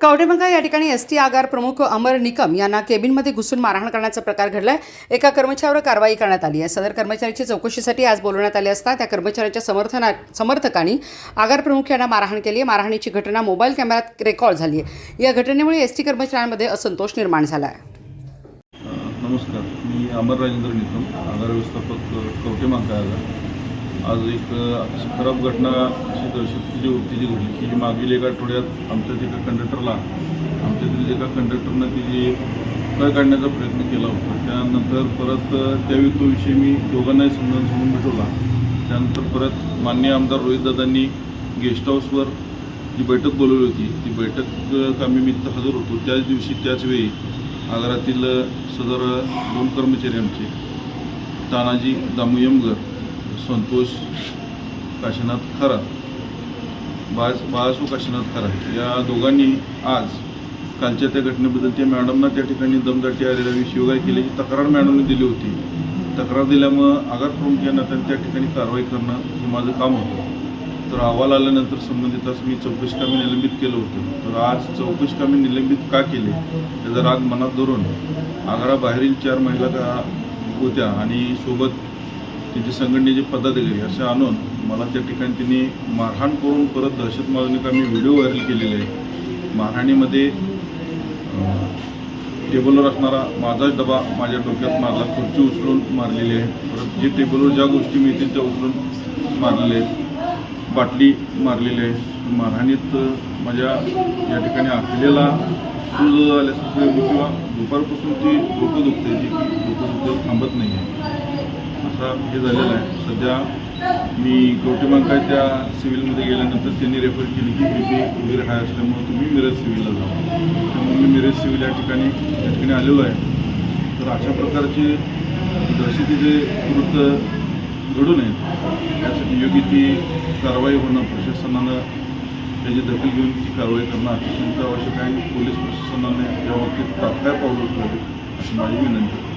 कवडेमंगा या ठिकाणी S T आगार प्रमुख अमर निकम यांना केबिनमध्ये घुसून मारहाण करण्याचा प्रकार घडलाय. एका कर्मचाऱ्यावर कारवाई करण्यात आली आहे. सदर कर्मचाऱ्याची चौकशीसाठी आज बोलवण्यात आले असता त्या कर्मचाऱ्याच्या समर्थना समर्थकांनी आगार प्रमुख यांना मारहाण केली आहे. मारहाणीची घटना मोबाईल कॅमेऱ्यात रेकॉर्ड झाली आहे. या घटनेमुळे एस टी कर्मचाऱ्यांमध्ये असंतोष निर्माण झाला आहे. नमस्कार. मी अमर राजेंद्र निकम आगार व्यवस्थापक कवटे आज एक अतिशय खराब घटना अशी दहशतीची वृत्तीची घडली की जी मागील एका आठवड्यात आमच्या एका कंडक्टरला आमच्यातील एका कंडक्टरनं ती जी कळ काढण्याचा प्रयत्न केला होता. त्यानंतर परत त्यावेळी तो विषय मी दोघांनाही समजावून समजून भेटवला त्यानंतर परत माननीय आमदार रोहितदादांनी गेस्ट हाऊसवर जी बैठक बोलवली होती ती बैठक अ, कामी मी तिथं हजर होतो. त्याच दिवशी त्याचवेळी आगारातील सदर दोन कर्मचारी आमचे तानाजी दामू यमगर संतोष काशीनाथ खरा. बास बाळासू काशीनाथ खरा. या दोघांनी आज कालच्या त्या घटनेबद्दल त्या मॅडमना त्या ठिकाणी दमदाटी आलेल्या शिवगाय केल्याची तक्रार मॅडमने दिली होती. तक्रार दिल्यामुळं आगार प्रमुख या नात्याने त्या ठिकाणी कारवाई करणं हे माझं काम होतं. तर अहवाल आल्यानंतर संबंधितास मी चौकशी कामी निलंबित केलं होतं. तर आज चौकशी कामी निलंबित का केले त्याचा राग मनात धरून आगाराबाहेरील चार महिला का होत्या आणि सोबत त्यांचे संघटनेचे पदाधिकारी असे आणून मला त्या ठिकाणी त्यांनी मारहाण करून परत दहशत मारणे कामी व्हिडिओ व्हायरल केलेले आहे. मारहाणीमध्ये टेबलवर असणारा माझाच डबा माझ्या डोक्यात मारला खुर्ची उचलून मारलेली आहे. परत जे टेबलवर ज्या गोष्टी मिळतील त्या उचलून मारलेल्या आहेत. बाटली मारलेली आहे. मारहाणीत माझ्या या ठिकाणी आखलेला सूज आल्यासारखं किंवा दुपारपासून ती डोकं दुखते जी डोकं दुखतं थांबत नाही आहे. असा हे झालेला आहे. सध्या मी कवटेमांका त्या सिव्हिलमध्ये गेल्यानंतर त्यांनी रेफर केली की बी पी वगैरे हाय असल्यामुळे तुम्ही मिरज सिव्हिलला जा त्यामुळे मी मिरज सिव्हिल या ठिकाणी या ठिकाणी आलेलो आहे. तर अशा प्रकारचे दहशतीचे वृत्त घडू नयेत यासाठी योग्य ती कारवाई होणं प्रशासनानं त्याची दखल घेऊन ती कारवाई करणं अत्यंत आवश्यक आहे. पोलीस प्रशासनाने याबाबतीत तात्काळ पाऊल उचलावे अशी माझी विनंती आहे.